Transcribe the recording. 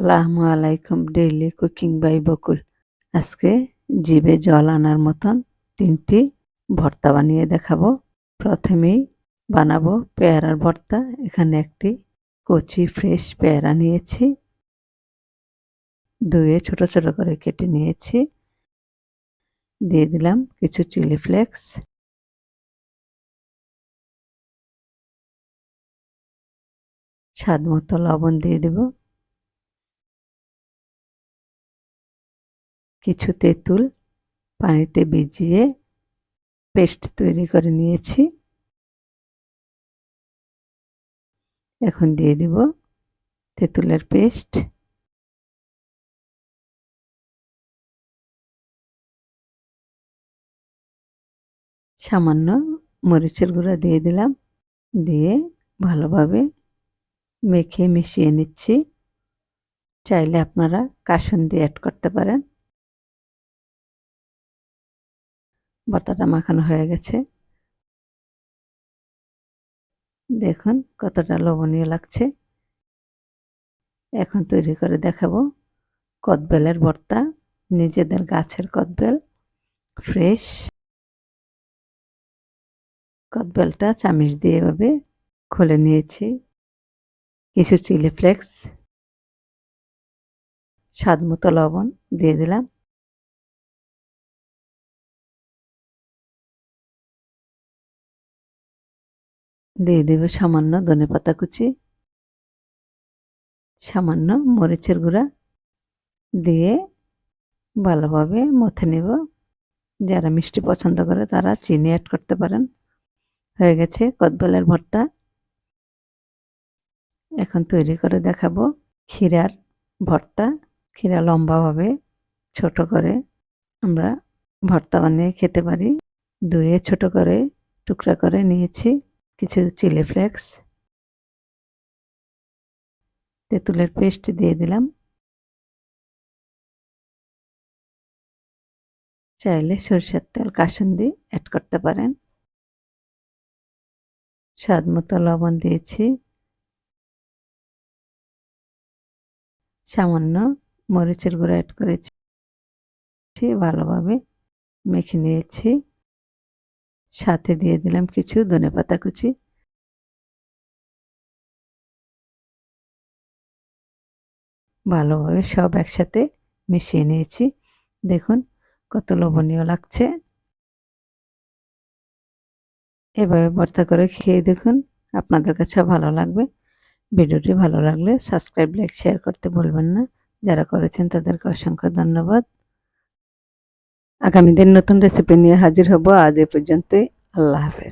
আসসালামু আলাইকুম daily cooking by বকুল। আজকে জিভে জল আনার মতন তিনটি ভর্তা বানিয়ে দেখাবো। প্রথমেই বানাবো পেয়ারার ভর্তা। এখানে একটি কচি ফ্রেশ পেয়ারা নিয়েছি। ধুয়ে ছোট ছোট করে কেটে নিয়েছি। দিয়ে দিলাম কিছু চিলি ফ্লেক্স। স্বাদ মতো লবণ দিয়ে দেবো। কিছু তেঁতুল পানিতে ভিজিয়ে পেস্ট তৈরি করে নিয়েছি। এখন দিয়ে দিব তেঁতুলের পেস্ট। সামান্য মরিচের গুঁড়া দিয়ে দিলাম। দিয়ে ভালোভাবে মেখে মিশিয়ে নিচ্ছি। চাইলে আপনারা কাসুন দিয়ে অ্যাড করতে পারেন। ভর্তাটা মাখানো হয়ে গেছে। দেখুন কতটা লবণীয় লাগছে। এখন তৈরি করে দেখাবো কদবেলের ভর্তা নিজেদের গাছের কদবেল, ফ্রেশ। কদবেলটা চামিচ দিয়ে এভাবে খুলে নিয়েছি। কিছু চিলি ফ্লেক্স স্বাদ মতো লবণ দিয়ে দিলাম। দিয়ে দেবে সামান্য ধনে পাতা কুচি, সামান্য মরিচের গুঁড়া দিয়ে ভালোভাবে মথে নেব। যারা মিষ্টি পছন্দ করে তারা চিনি অ্যাড করতে পারেন। হয়ে গেছে কদবেলের ভর্তা। এখন তৈরি করে দেখাবো ক্ষীরার ভর্তা। ক্ষীরা লম্বাভাবে ছোট করে আমরা ভর্তা বানিয়ে খেতে পারি। ধুয়ে ছোট করে টুকরা করে নিয়েছি। কিছু চিলি ফ্লেক্স তেঁতুলের পেস্ট দিয়ে দিলাম। চাইলে সরষের তেল কাসুন্দি অ্যাড করতে পারেন। স্বাদ মতো লবণ দিয়েছি। সামান্য মরিচের গুঁড়ো অ্যাড করেছি। ভালোভাবে মেখে নিয়েছি। সাথে দিয়ে দিলাম কিছু ধনে পাতা কুচি। ভালোভাবে সব একসাথে মিশিয়ে নিয়েছি। দেখুন কত লোভনীয় লাগছে। এভাবে ভর্তা করে খেয়ে দেখুন আপনাদের কাছে ভালো লাগবে। ভিডিওটি ভালো লাগলে সাবস্ক্রাইব, লাইক, শেয়ার করতে ভুলবেন না। যারা করেছেন তাদেরকে অসংখ্য ধন্যবাদ। আগামী দিন নতুন রেসিপি নিয়ে হাজির হব। আজ এ পর্যন্তই। আল্লাহ হাফেজ।